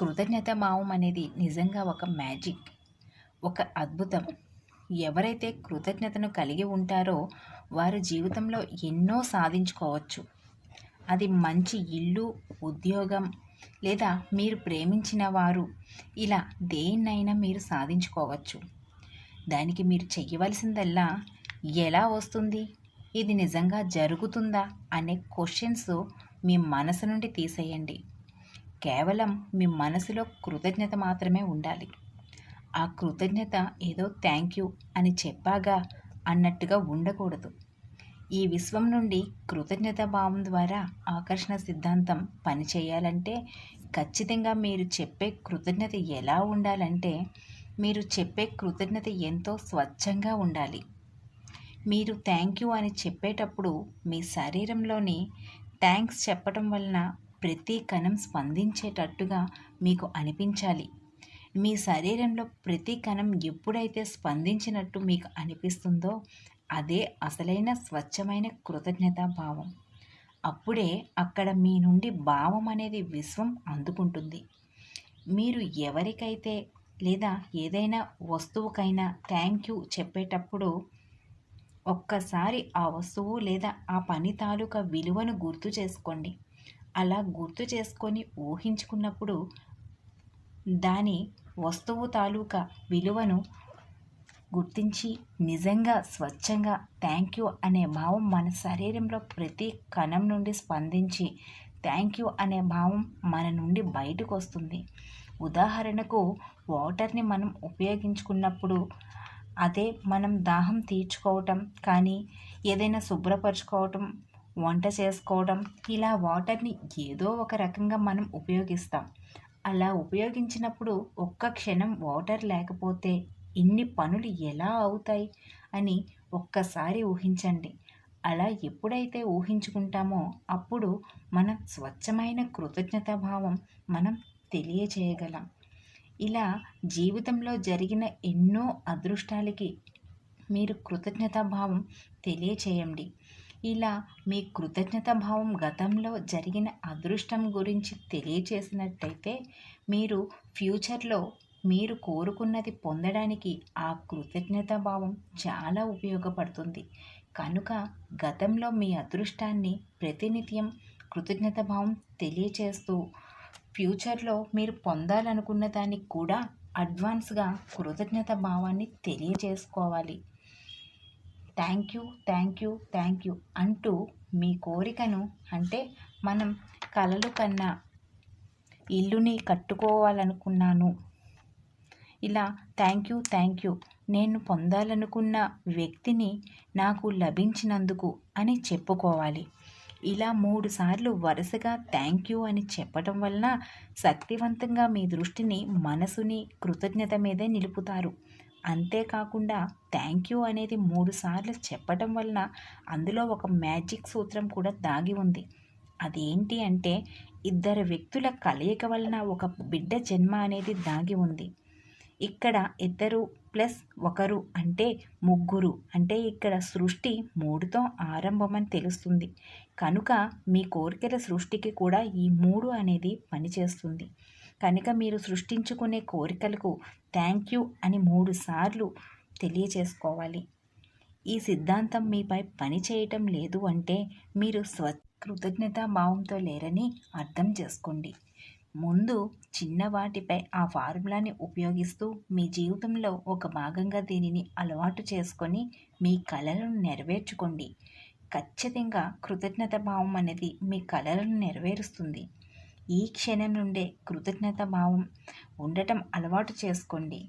కృతజ్ఞత భావం అనేది నిజంగా ఒక మ్యాజిక్ ఒక అద్భుతం. ఎవరైతే కృతజ్ఞతను కలిగి ఉంటారో వారు జీవితంలో ఎన్నో సాధించుకోవచ్చు. అది మంచి ఇల్లు ఉద్యోగం లేదా మీరు ప్రేమించిన వారు ఇలా దేన్నైనా మీరు సాధించుకోవచ్చు. దానికి మీరు చెయ్యవలసిందల్లా ఎలా వస్తుంది? ఇది నిజంగా జరుగుతుందా? అనే క్వశ్చన్స్ మీ మనసు నుండి తీసేయండి. కేవలం మీ మనసులో కృతజ్ఞత మాత్రమే ఉండాలి. ఆ కృతజ్ఞత ఏదో థ్యాంక్ యూ అని చెప్పాగా అన్నట్టుగా ఉండకూడదు. ఈ విశ్వం నుండి కృతజ్ఞత భావం ద్వారా ఆకర్షణ సిద్ధాంతం పనిచేయాలంటే ఖచ్చితంగా మీరు చెప్పే కృతజ్ఞత ఎలా ఉండాలంటే మీరు చెప్పే కృతజ్ఞత ఎంతో స్వచ్ఛంగా ఉండాలి. మీరు థ్యాంక్ యూ అని చెప్పేటప్పుడు మీ శరీరంలోని థ్యాంక్స్ చెప్పటం వలన ప్రతి కణం స్పందించేటట్టుగా మీకు అనిపించాలి. మీ శరీరంలో ప్రతి కణం ఎప్పుడైతే స్పందించినట్టు మీకు అనిపిస్తుందో అదే అసలైన స్వచ్ఛమైన కృతజ్ఞతా భావం. అప్పుడే అక్కడ మీ నుండి భావం అనేది విశ్వం అందుకుంటుంది. మీరు ఎవరికైతే లేదా ఏదైనా వస్తువుకైనా థ్యాంక్ యూ చెప్పేటప్పుడు ఒక్కసారి ఆ వస్తువు లేదా ఆ పని తాలూకా విలువను గుర్తు చేసుకోండి. అలా గుర్తు చేసుకొని ఊహించుకున్నప్పుడు దాని వస్తువు తాలూకా విలువను గుర్తించి నిజంగా స్వచ్ఛంగా థ్యాంక్ యూ అనే భావం మన శరీరంలో ప్రతి కణం నుండి స్పందించి థ్యాంక్ యూ అనే భావం మన నుండి బయటకు వస్తుంది. ఉదాహరణకు వాటర్ని మనం ఉపయోగించుకున్నప్పుడు అదే మనం దాహం తీర్చుకోవటం కానీ ఏదైనా శుభ్రపరచుకోవటం వంట చేసుకోవడం ఇలా వాటర్ని ఏదో ఒక రకంగా మనం ఉపయోగిస్తాం. అలా ఉపయోగించినప్పుడు ఒక్క క్షణం వాటర్ లేకపోతే ఇన్ని పనులు ఎలా అవుతాయి అని ఒక్కసారి ఊహించండి. అలా ఎప్పుడైతే ఊహించుకుంటామో అప్పుడు మన స్వచ్ఛమైన కృతజ్ఞతా భావం మనం తెలియచేయగలం. ఇలా జీవితంలో జరిగిన ఎన్నో అదృష్టాలకి మీరు కృతజ్ఞతా భావం తెలియచేయండి. ఇలా మీ కృతజ్ఞత భావం గతంలో జరిగిన అదృష్టం గురించి తెలియచేసినట్టయితే మీరు ఫ్యూచర్లో మీరు కోరుకున్నది పొందడానికి ఆ కృతజ్ఞత భావం చాలా ఉపయోగపడుతుంది. కనుక గతంలో మీ అదృష్టాన్ని ప్రతినిత్యం కృతజ్ఞత భావం తెలియచేస్తూ ఫ్యూచర్లో మీరు పొందాలనుకున్న దానికి కూడా అడ్వాన్స్గా కృతజ్ఞత భావాన్ని తెలియజేసుకోవాలి thank you thank you thank you అంటూ మీ కోరికను అంటే మనం కలలు కన్నా ఇల్లుని కట్టుకోవాలనుకున్నాను. ఇలా థ్యాంక్ యూ థ్యాంక్ యూ నేను పొందాలనుకున్న వ్యక్తిని నాకు లభించినందుకు అని చెప్పుకోవాలి. ఇలా మూడు సార్లు వరుసగా థ్యాంక్ యూ అని చెప్పటం వలన శక్తివంతంగా మీ దృష్టిని మనసుని కృతజ్ఞత మీదే నిలుపుతారు. అంతేకాకుండా థ్యాంక్ యూ అనేది మూడుసార్లు చెప్పటం వలన అందులో ఒక మ్యాజిక్ సూత్రం కూడా దాగి ఉంది. అదేంటి అంటే ఇద్దరు వ్యక్తుల కలయిక వలన ఒక బిడ్డ జన్మ అనేది దాగి ఉంది. ఇక్కడ ఇద్దరు ప్లస్ ఒకరు అంటే ముగ్గురు అంటే ఇక్కడ సృష్టి మూడుతో ఆరంభమని తెలుస్తుంది. కనుక మీ కోరికల సృష్టికి కూడా ఈ మూడు అనేది పనిచేస్తుంది. కనుక మీరు సృష్టించుకునే కోరికలకు థ్యాంక్ యూ అని మూడు సార్లు తెలియచేసుకోవాలి. ఈ సిద్ధాంతం మీపై పని చేయటం లేదు అంటే మీరు స్వ కృతజ్ఞతా భావంతో లేరని అర్థం చేసుకోండి. ముందు చిన్న వాటిపై ఆ ఫార్ములాని ఉపయోగిస్తూ మీ జీవితంలో ఒక భాగంగా దీనిని అలవాటు చేసుకొని మీ కళలను నెరవేర్చుకోండి. ఖచ్చితంగా కృతజ్ఞత భావం అనేది మీ కళలను నెరవేరుస్తుంది. ఈ క్షణం నుండే కృతజ్ఞత భావం ఉండటం అలవాటు చేసుకోండి.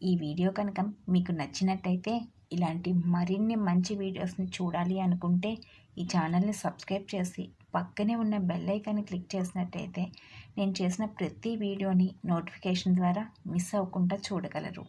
ఈ వీడియో కనుక మీకు నచ్చినట్టయితే ఇలాంటి మరిన్ని మంచి వీడియోస్ని చూడాలి అనుకుంటే ఈ ఛానల్ని సబ్స్క్రైబ్ చేసి పక్కనే ఉన్న బెల్ ఐకాన్ని క్లిక్ చేసినట్టయితే నేను చేసిన ప్రతి వీడియోని నోటిఫికేషన్ ద్వారా మిస్ అవ్వకుండా చూడగలరు.